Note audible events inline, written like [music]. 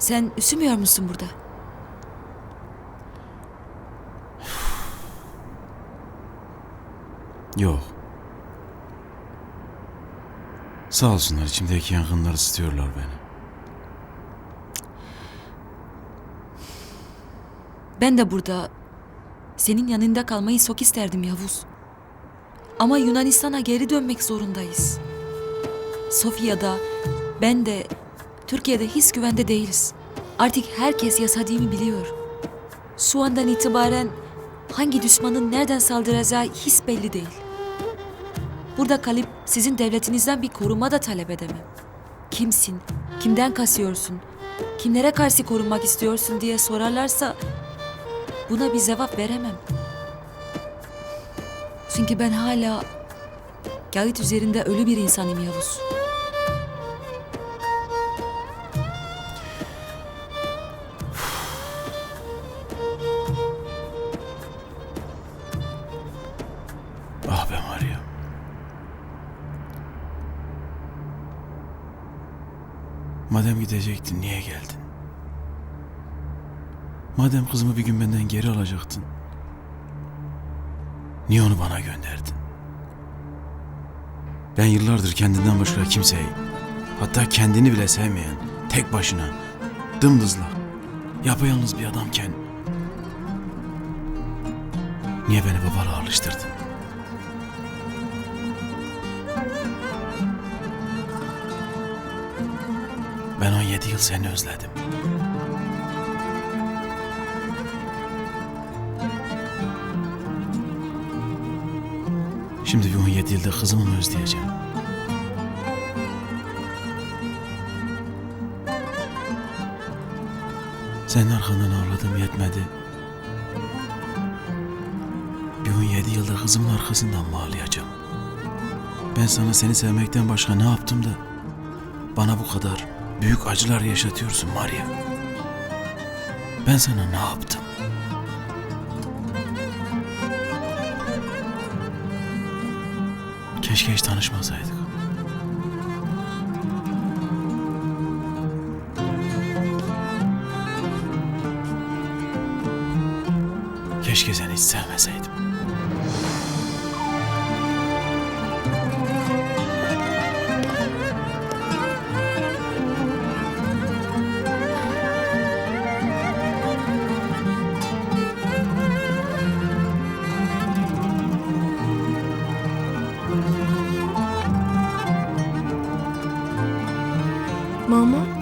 Sen üşümüyor musun burada? [sighs] Yok. Sağ olsunlar içimdeki yangınlar ısıtıyorlar beni. Ben de burada senin yanında kalmayı çok isterdim Yavuz. Ama Yunanistan'a geri dönmek zorundayız. Sofya'da, ben de, Türkiye'de hiç güvende değiliz. Artık herkes yasadığımı biliyor. Şu andan itibaren hangi düşmanın nereden saldıracağı hiç belli değil. Burada kalıp sizin devletinizden bir koruma da talep edemem. Kimsin, kimden kasıyorsun, kimlere karşı korunmak istiyorsun diye sorarlarsa Buna bir cevap veremem. Çünkü ben hala kağıt üzerinde ölü bir insanım Yavuz. Ah be Maria. Madem gidecektin niye geldin? Madem kızımı bir gün benden geri alacaktın. Niye onu bana gönderdin? Ben yıllardır kendinden başka kimseyi, hatta kendini bile sevmeyen, tek başına, dımdızlak, yapayalnız bir adamken niye beni babalığa alıştırdın? Ben 17 yıl seni özledim. Şimdi bir 17 yılda kızımı mı özleyeceğim? Senin arkandan ağladım yetmedi. Bir 17 yılda kızımın arkasından mı ağlayacağım? Ben sana seni sevmekten başka ne yaptım da bana bu kadar büyük acılar yaşatıyorsun Maria. Ben sana ne yaptım? Keşke hiç tanışmasaydık. Keşke seni hiç sevmeseydim. Mama,